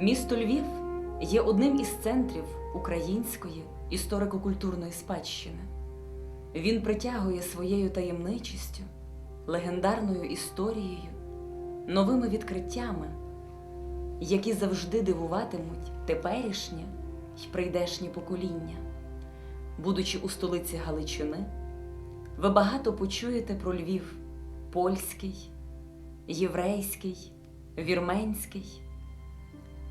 Місто Львів є одним із центрів української історико-культурної спадщини. Він притягує своєю таємничістю, легендарною історією, новими відкриттями, які завжди дивуватимуть теперішнє й прийдешнє покоління. Будучи у столиці Галичини, ви багато почуєте про Львів польський, єврейський, вірменський.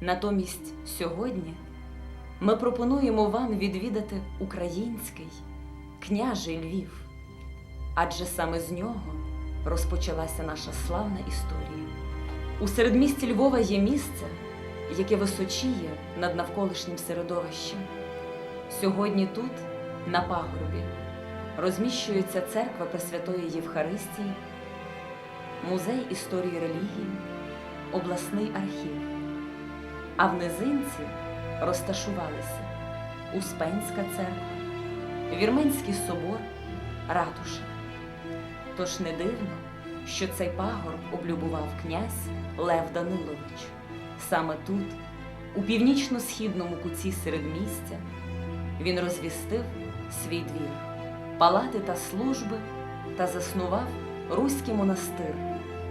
Натомість сьогодні ми пропонуємо вам відвідати український княжий Львів, адже саме з нього розпочалася наша славна історія. У середмісті Львова є місце, яке височіє над навколишнім середовищем. Сьогодні тут, на пагорбі, розміщується церква Пресвятої Євхаристії, музей історії релігії, обласний архів. А в низинці розташувалися Успенська церква, Вірменський собор, ратуша. Тож не дивно, що цей пагорб облюбував князь Лев Данилович. Саме тут, у північно-східному куці середмістя, він розвістив свій двір, палати та служби та заснував Руський монастир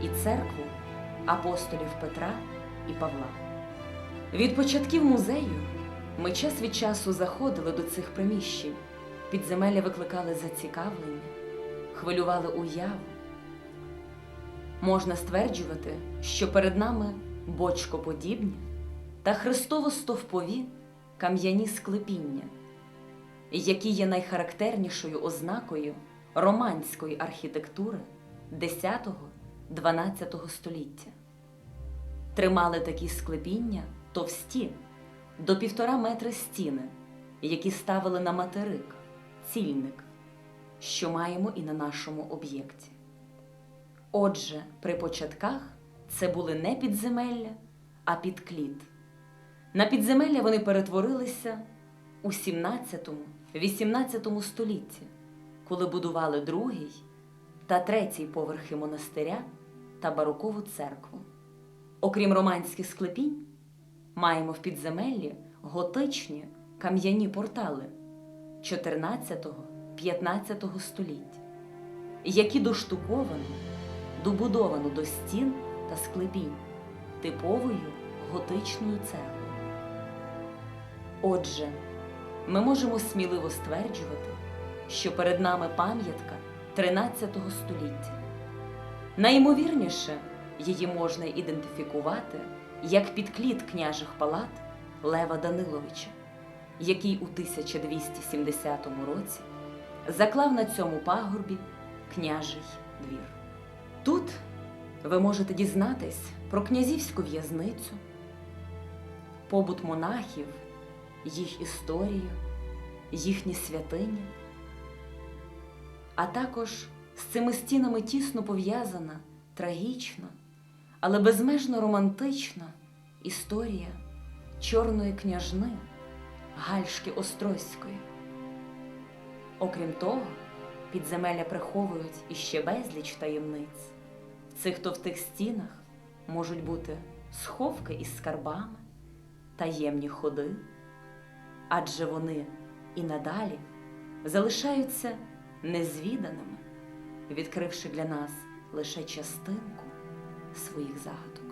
і церкву апостолів Петра і Павла. Від початків музею ми час від часу заходили до цих приміщень. Підземелля викликали зацікавлення, хвилювали уяву. Можна стверджувати, що перед нами бочкоподібні та хрестово-стовпові кам'яні склепіння, які є найхарактернішою ознакою романської архітектури 10-12 століття. Тримали такі склепіння товсті до півтора метри стіни, які ставили на материк, цільник, що маємо і на нашому об'єкті. Отже, при початках це були не підземелля, а підкліт. На підземелля вони перетворилися у 17-18 столітті, коли будували другий та третій поверхи монастиря та барокову церкву. Окрім романських склепінь, маємо в підземеллі готичні кам'яні портали 14-15 століття, які доштуковані, добудовано до стін та склепінь типовою готичною цеглою. Отже, ми можемо сміливо стверджувати, що перед нами пам'ятка 13 століття. Найімовірніше, її можна ідентифікувати як підкліт княжих палат Лева Даниловича, який у 1270 році заклав на цьому пагорбі княжий двір. Тут ви можете дізнатись про князівську в'язницю, побут монахів, їх історію, їхні святині, а також з цими стінами тісно пов'язана трагічна, але безмежно романтична історія чорної княжни Гальшки Острозької. Окрім того, підземелля приховують іще безліч таємниць. В цих товстих стінах можуть бути сховки із скарбами, таємні ходи, адже вони і надалі залишаються незвіданими, відкривши для нас лише частинку своїх загадок.